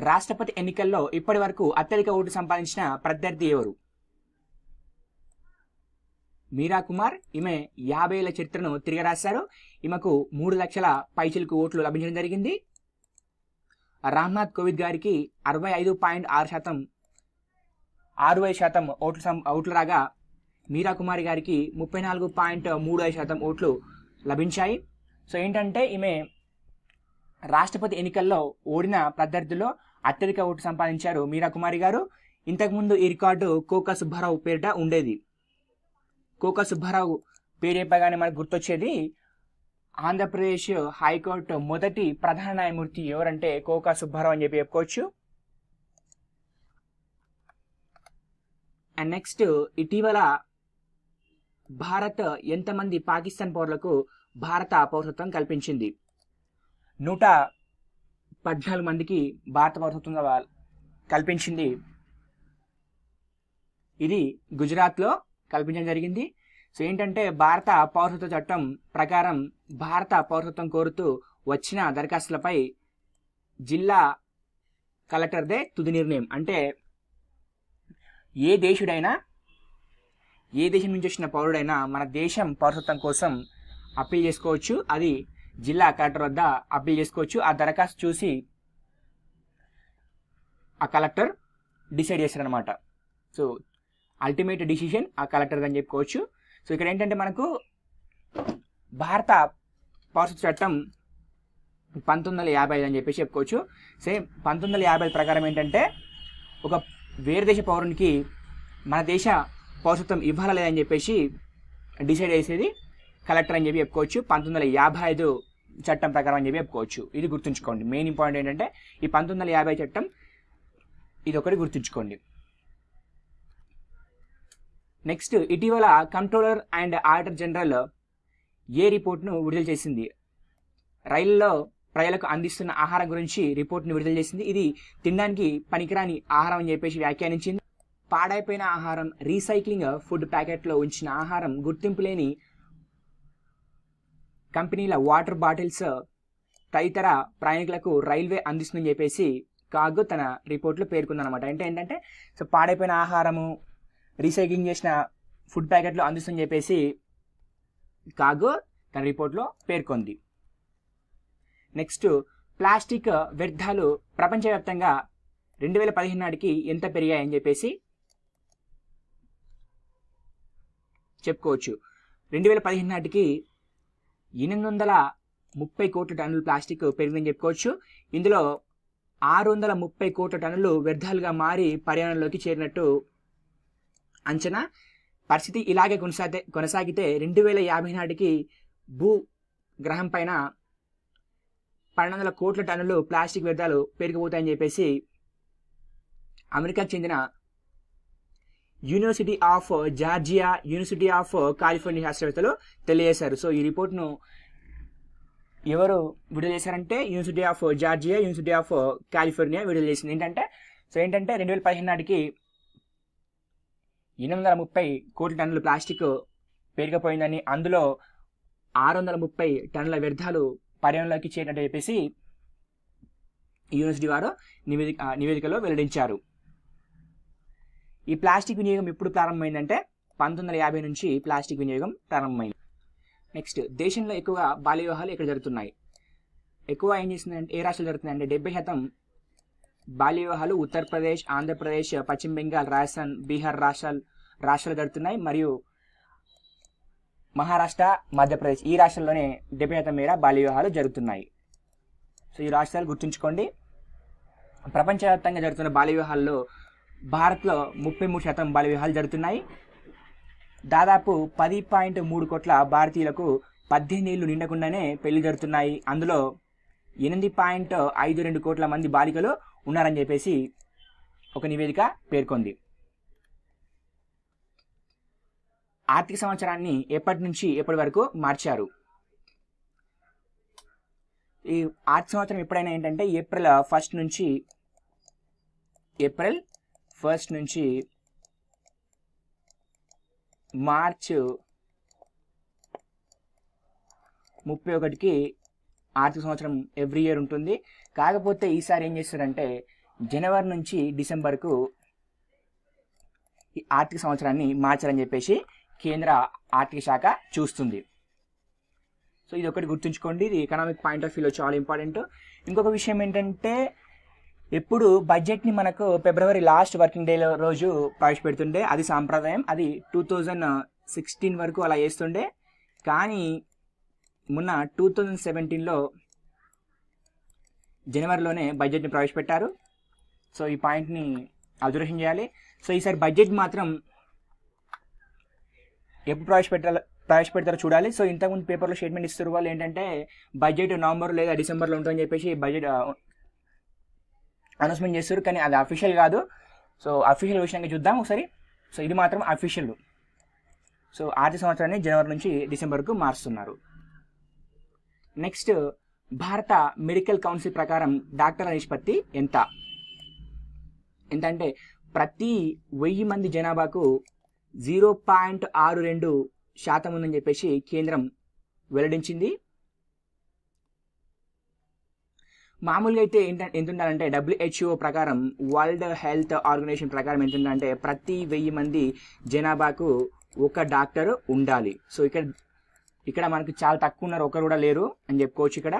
రాష్ట్రపతి ఎన్నికల్లో ఇప్పటి వరకు అత్యధిక ఓటు సంపాదించిన ప్రత్యర్థి ఎవరు? మీరా కుమార్ ఈమె యాభై ఏళ్ళ చరిత్రను తిరిగి రాశారు. ఈమెకు మూడు లక్షల పైచిలకు ఓట్లు లభించడం జరిగింది. రామ్నాథ్ కోవింద్ గారికి అరవై ఐదు పాయింట్ ఆరు శాతం ఆరు ఐదు శాతం ఓట్లు సం- ఓట్లు రాగా మీరా కుమారి గారికి ముప్పై నాలుగు పాయింట్ మూడు ఐదు శాతం ఓట్లు లభించాయి. సో ఏంటంటే ఈమె రాష్ట్రపతి ఎన్నికల్లో ఓడిన ప్రత్యర్థుల్లో అత్యధిక ఓటు సంపాదించారు మీరా కుమారి గారు. ఇంతకుముందు ఈ రికార్డు కోకా సుబ్బారావు పేరిట ఉండేది. కోకా సుబ్బారావు పేరు చెప్పగానే మనకు గుర్తొచ్చేది ఆంధ్రప్రదేశ్ హైకోర్టు మొదటి ప్రధాన న్యాయమూర్తి ఎవరంటే కోకా సుబ్బారావు అని చెప్పి చెప్పుకోవచ్చు. అండ్ నెక్స్ట్ ఇటీవల భారత్ ఎంతమంది పాకిస్తాన్ పౌరులకు భారత పౌరసత్వం కల్పించింది. నూట పద్నాలుగు మందికి భారత పౌరసత్వం కల్పించింది. ఇది గుజరాత్లో కల్పించడం జరిగింది. సో ఏంటంటే భారత పౌరసత్వ చట్టం ప్రకారం భారత పౌరసత్వం కోరుతూ వచ్చిన దరఖాస్తులపై జిల్లా కలెక్టర్దే తుది నిర్ణయం. అంటే ఏ దేశుడైనా ఏ దేశం నుంచి వచ్చిన పౌరుడైనా మన దేశం పౌరసత్వం కోసం అప్పీల్ చేసుకోవచ్చు. అది జిల్లా కలెక్టర్ వద్ద అప్పీల్ చేసుకోవచ్చు. ఆ దరఖాస్తు చూసి ఆ కలెక్టర్ డిసైడ్ చేస్తారనమాట సో అల్టిమేట్ డిసిషన్ ఆ కలెక్టర్ అని చెప్పుకోవచ్చు. సో ఇక్కడ ఏంటంటే మనకు భారత పౌరసత్వ చట్టం పంతొమ్మిది వందల యాభై ఐదు అని చెప్పేసి చెప్పుకోవచ్చు. సేమ్ పంతొమ్మిది వందల యాభై ఐదు ప్రకారం ఏంటంటే ఒక వేరే దేశ పౌరునికి మన దేశ పౌరసత్వం ఇవ్వాలా లేదని చెప్పేసి డిసైడ్ చేసేది కలెక్టర్ అని చెప్పి చెప్పుకోవచ్చు. పంతొమ్మిది వందల యాభై ఐదు చట్టం ప్రకారం అని చెప్పి చెప్పుకోవచ్చు. ఇది గుర్తుంచుకోండి. మెయిన్ ఇంపార్టెంట్ ఏంటంటే ఈ పంతొమ్మిది వందల యాభై చట్టం ఇది ఒకటి గుర్తుంచుకోండి. నెక్స్ట్ ఇటీవల కంట్రోలర్ అండ్ ఆడిటర్ జనరల్ ఏ రిపోర్ట్ను విడుదల చేసింది? రైల్లో ప్రజలకు అందిస్తున్న ఆహారం గురించి రిపోర్ట్ను విడుదల చేసింది. ఇది తినడానికి పనికిరాని ఆహారం అని చెప్పేసి వ్యాఖ్యానించింది. పాడైపోయిన ఆహారం రీసైక్లింగ్ ఫుడ్ ప్యాకెట్లో ఉంచిన ఆహారం గుర్తింపు లేని కంపెనీల వాటర్ బాటిల్స్ తదితర ప్రయాణికులకు రైల్వే అందిస్తుందని చెప్పేసి కాగో తన రిపోర్ట్లో పేర్కొందనమాట అంటే ఏంటంటే సో పాడైపోయిన ఆహారము రీసైక్లింగ్ చేసిన ఫుడ్ ప్యాకెట్లు అందిస్తుందని చెప్పేసి కాగో తన రిపోర్ట్లో పేర్కొంది. నెక్స్ట్ ప్లాస్టిక్ వ్యర్థాలు ప్రపంచవ్యాప్తంగా రెండు వేల పదిహేను నాటికి ఎంత పెరిగాయని చెప్పేసి చెప్పుకోవచ్చు. రెండు వేల పదిహేను నాటికి ఎనిమిది వందల ముప్పై కోట్ల టన్నుల ప్లాస్టిక్ పెరిగిందని చెప్పుకోవచ్చు. ఇందులో ఆరు వందల ముప్పై కోట్ల టన్నులు వ్యర్థాలుగా మారి పర్యావరణంలోకి చేరినట్టు అంచనా. పరిస్థితి ఇలాగే కొనసాగితే కొనసాగితే రెండు వేల యాభై నాటికి భూ గ్రహం పైన పన్నెండు వందల కోట్ల టన్నులు ప్లాస్టిక్ వ్యర్థాలు పెరిగిపోతాయని చెప్పేసి అమెరికాకు చెందిన university of Georgia university of California శాస్త్రవేత్తలు తెలియజేశారు. సో ఈ రిపోర్ట్ను ఎవరు విడుదల చేశారంటే university of Georgia university of California విడుదల చేసింది. ఏంటంటే సో ఏంటంటే రెండు వేల పదిహేను నాటికి ఎనిమిది వందల ముప్పై కోట్ల టన్నుల ప్లాస్టిక్ పెరిగిపోయిందని అందులో ఆరు వందల ముప్పై టన్నుల వ్యర్థాలు పర్యటనలోకి చేరినట్టు చెప్పేసి యూనివర్సిటీ వారు నివేదిక నివేదికలో వెల్లడించారు. ఈ ప్లాస్టిక్ వినియోగం ఎప్పుడు ప్రారంభమైందంటే పంతొమ్మిది వందల యాభై నుంచి ప్లాస్టిక్ వినియోగం ప్రారంభమైంది. నెక్స్ట్ దేశంలో ఎక్కువగా బాల్య వివాహాలు ఇక్కడ జరుగుతున్నాయి. ఎక్కువ ఏం చేస్తుందంటే ఏ రాష్ట్రాలు జరుగుతున్నాయంటే డెబ్బై శాతం బాల్య వివాహాలు ఉత్తరప్రదేశ్ ఆంధ్రప్రదేశ్ పశ్చిమ బెంగాల్ రాజస్థాన్ బీహార్ రాష్ట్రాలు రాష్ట్రాలు జరుగుతున్నాయి. మరియు మహారాష్ట్ర మధ్యప్రదేశ్ ఈ రాష్ట్రాల్లోనే డెబ్బై శాతం మేర బాల్య వివాహాలు జరుగుతున్నాయి. సో ఈ రాష్ట్రాలు గుర్తుంచుకోండి. ప్రపంచవ్యాప్తంగా జరుగుతున్న బాల్య వివాహాల్లో భారత్లో ముప్పై మూడు శాతం బాల్య వివాహాలు జరుగుతున్నాయి. దాదాపు పది పాయింట్ మూడు కోట్ల భారతీయులకు పద్దెనిమిది ఏళ్ళు నిండకుండానే పెళ్ళి జరుగుతున్నాయి. అందులో ఎనిమిది పాయింట్ ఐదు రెండు కోట్ల మంది బాలికలు ఉన్నారని చెప్పేసి ఒక నివేదిక పేర్కొంది. ఆర్థిక సంవత్సరాన్ని ఎప్పటి నుంచి ఎప్పటి వరకు మార్చారు? ఈ ఆర్థిక సంవత్సరం ఎప్పుడైనా ఏంటంటే ఏప్రిల్ ఫస్ట్ నుంచి ఏప్రిల్ ఫస్ట్ నుంచి మార్చ్ ముప్పై ఒకటికి ఆర్థిక సంవత్సరం ఎవ్రీ ఇయర్ ఉంటుంది. కాకపోతే ఈసారి ఏం చేస్తారంటే జనవరి నుంచి డిసెంబర్కు ఈ ఆర్థిక సంవత్సరాన్ని మార్చాలని చెప్పేసి కేంద్ర ఆర్థిక శాఖ చూస్తుంది. సో ఇది ఒకటి గుర్తుంచుకోండి. ఇది ఎకనామిక్ పాయింట్ ఆఫ్ వ్యూలో చాలా ఇంపార్టెంట్. ఇంకొక విషయం ఏంటంటే ఎప్పుడు బడ్జెట్ని మనకు ఫిబ్రవరి లాస్ట్ వర్కింగ్ డే రోజు ప్రవేశపెడుతుండే. అది సాంప్రదాయం. అది టూ థౌజండ్ సిక్స్టీన్ వరకు అలా చేస్తుండే. కానీ మొన్న టూ థౌజండ్ సెవెంటీన్లో జనవరిలోనే బడ్జెట్ని ప్రవేశపెట్టారు. సో ఈ పాయింట్ని అబ్జర్వేషన్ చేయాలి. సో ఈసారి బడ్జెట్ మాత్రం ఎప్పుడు ప్రవేశపెట్టాలి ప్రవేశపెడతారో చూడాలి. సో ఇంతకుముందు పేపర్లో స్టేట్మెంట్ ఇస్తున్న వాళ్ళు ఏంటంటే బడ్జెట్ నవంబర్ లేదా డిసెంబర్లో ఉంటుందని చెప్పేసి బడ్జెట్ అనౌన్స్మెంట్ చేస్తారు కానీ అది అఫీషియల్ కాదు. సో అఫీషియల్ విషయంగా చూద్దాం ఒకసారి. సో ఇది మాత్రం అఫీషియల్ సో ఆర్థిక సంవత్సరాన్ని జనవరి నుంచి డిసెంబర్కు మారుస్తున్నారు. నెక్స్ట్ భారత మెడికల్ కౌన్సిల్ ప్రకారం డాక్టర్ల నిష్పత్తి ఎంత? ఎంత అంటే ప్రతి వెయ్యి మంది జనాభాకు జీరో పాయింట్ ఆరు రెండు శాతం ఉందని చెప్పేసి కేంద్రం వెల్లడించింది. మామూలుగా అయితే ఎంత ఉండాలంటే డబ్ల్యూహెచ్ఓ ప్రకారం వరల్డ్ హెల్త్ ఆర్గనైజేషన్ ప్రకారం ఎంత ఉండాలంటే ప్రతి వెయ్యి మంది జనాభాకు ఒక డాక్టర్ ఉండాలి. సో ఇక్కడ ఇక్కడ మనకు చాలా తక్కువ ఉన్నారు. ఒకరు కూడా లేరు అని చెప్పుకోవచ్చు ఇక్కడ.